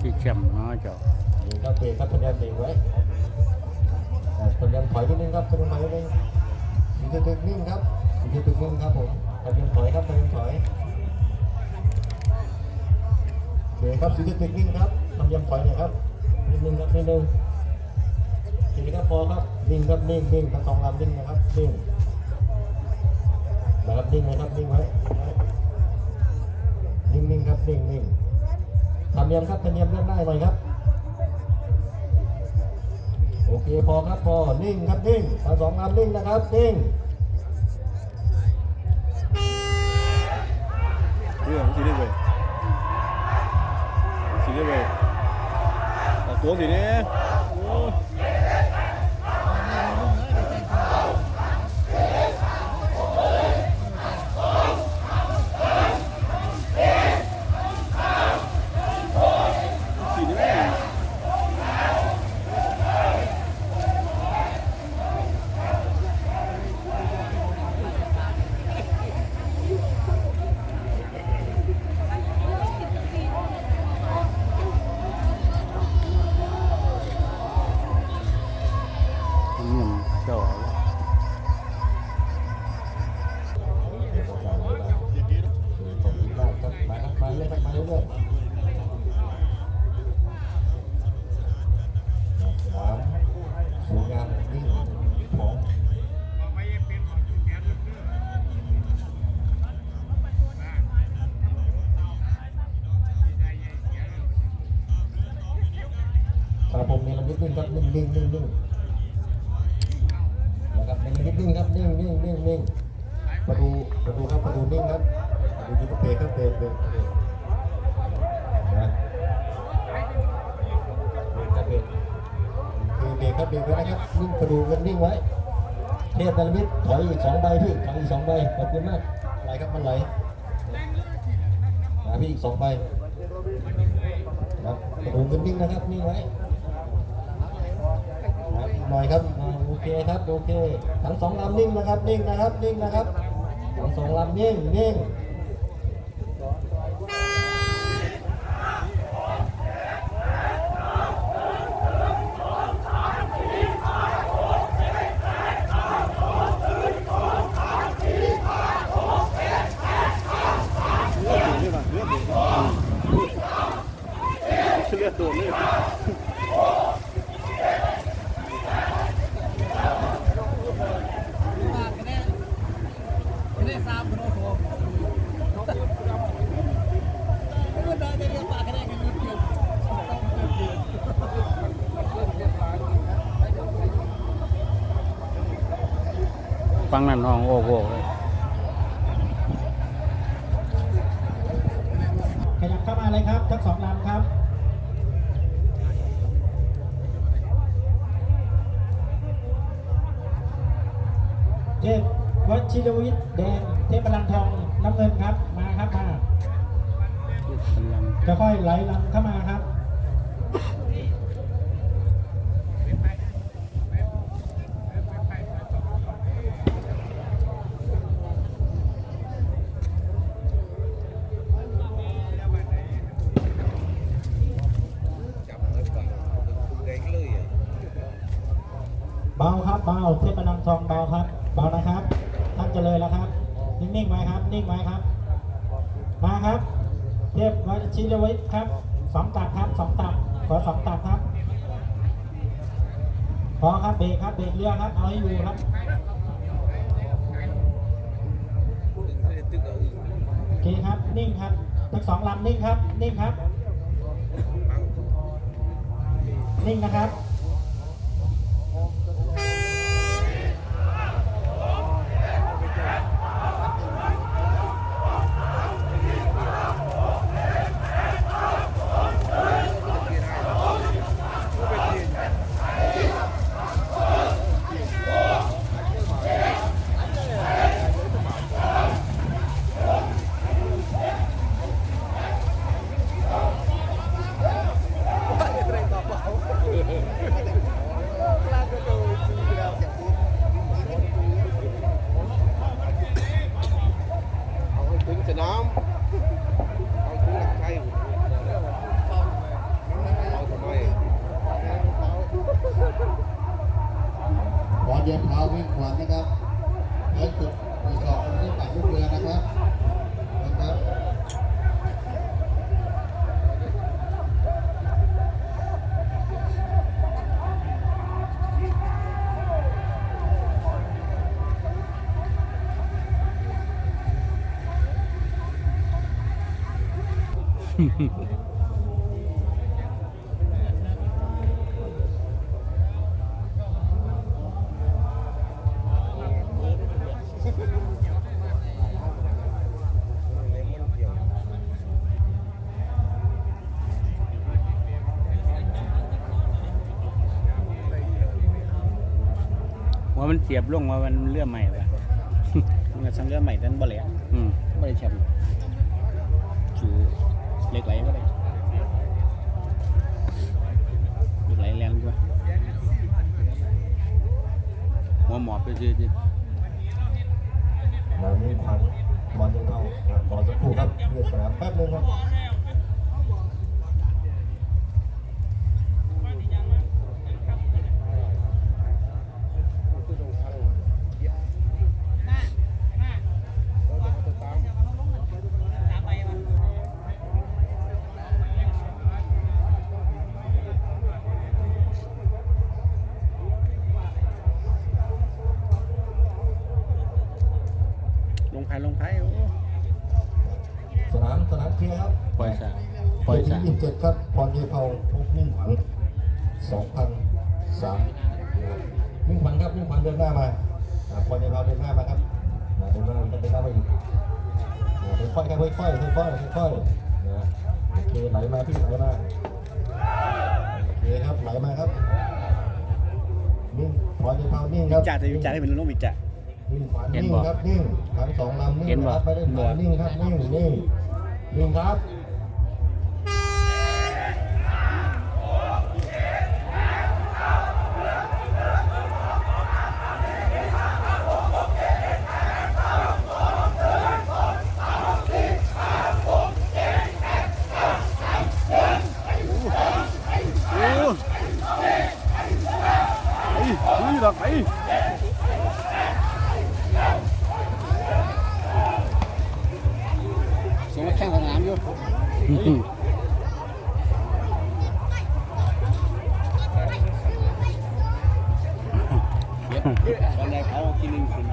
ที่แชมป์เนาะเจ้านี่ครับเบรกครับพยายามเบรกไว้พยายามถอยนิดนึงครับพยายามถอยนิดนึงสีจะตึกนิ่งครับสีจะตึกนิ่งครับผมพยายามถอยครับพยายามถอยโอเคครับสีจะตึกนิ่งครับพยายามถอยหน่อยครับนิดนึงครับนิดนึงทีนี้ครับพอครับนิ่งครับนิ่งนิ่งทั้งสองลำนิ่งนะครับนิ่งนะครับนิ่งนะครับนิ่งไว้นิ่งนิ่งครับนิ่งนิ่ง ทำเนียมครับทำเนียมเลื่อนได้หน่อยครับ โอเคพอครับพอนิ่งครับนิ่งทั้งสองลำนิ่งนะครับนิ่งเรื่องสีได้เว้ยสีได้เว้ยออกตัวสีนี้ รับผมนี่เรานิ่งๆครับนิ่งๆนิ่งนิ่งนะครับนิ่งๆนิ่งๆครับนิ่งนิ่งนิ่งนิ่งมาดูมาดูครับมาดูนิ่งครับมาดูที่กระเพกครับเบรเบรเบรกนะเบรกครับเบรกคือเบรกครับเบรกไว้นะครับนิ่งมาดูกันนิ่งไว้เทพนรมิตถอยอีกสองใบพี่ถอยอีกสองใบขอบคุณมากไหลครับมันไหลมาพี่อีกสองใบครับมาดูกันนิ่งนะครับนิ่งไว้ หน่อยครับโอเคครับโอเคทั้งสองลำนิ่งนะครับนิ่งนะครับนิ่งนะครับทั้งสองลำนิ่งนิ่งเลือดตัวนี่ป่ะเลือดตัวเลือดตัวนี่ ฟังนั่นห้องโอ้โหขยับเข้ามาเลยครับ ทั้งสองลำครับเทพวชิรวิทย์แดง เทพพลังทองน้ำเงินครับ มาครับมากำลังค่อยๆไหลลำเข้ามาครับเบาครับเบาเทพนังทองเบาครับเบานะครับท่านจะเลยแล้วครับ นิ่งๆไว้ครับ นิ่งไว้ครับ มาครับ เทพวชิรวิทย์ครับสองตัดครับสองตัดขอสองตัดครับ พอครับเบรกครับเบรกเรือครับเอาให้อยู่ครับโอเคครับนิ่งครับทั้งสองลำนิ่งครับนิ่งครับ นิ่งนะครับ เย็บเท้าแม่งขวานนะครับเอ็กซ์จุดมีสองที่ปักลูกเรือนะครับนะครับอืม ยบลงว่ามันเลื่อมใหม่ปะมันก็สั่งเรือใหม่นั้นบ่แหละอืมบ่ได้แชมป์ชูเหล็กไหลบ่ได้เหล็กไหลแรงกว่าหัวหมอบไปซื้อสินายมิ่งขวัญบอลยังเข้าครับรอสักครู่ครับเรียกสนามแป๊บนึงครับ ลงพายลงพายโอ้ สนามสนามเคลียร์ครับ ปล่อยสาปล่อยสายี่สิบเจ็ดครับพรเยเผาพบมิ่งขวัญสองพันสามมิ่งขวัญครับมิ่งขวัญเดินหน้ามาอ่าพรเยเผาเดินหน้ามาครับอ่าเดินหน้าเดินหน้ามาอีกอ่าค่อยๆครับค่อยๆค่อยๆค่อยๆนะโอเคไหลมาพี่ไหลมาโอเคครับไหลมาครับนิ่งพรเยเผานิ่งควิรับจารณ์แต่วิจารณ์ให้เป็นลงวิจารณ์นิ่งขวัญนิ่งครับนิ่งทั้งสองลำนิ่งนะครับไม่ได้ถอยนิ่งครับนิ่งนิ่ง หนึ่งครับไปไปหรอกไป ข่งสนามอยู่ตอนแรกเขากินนึงคน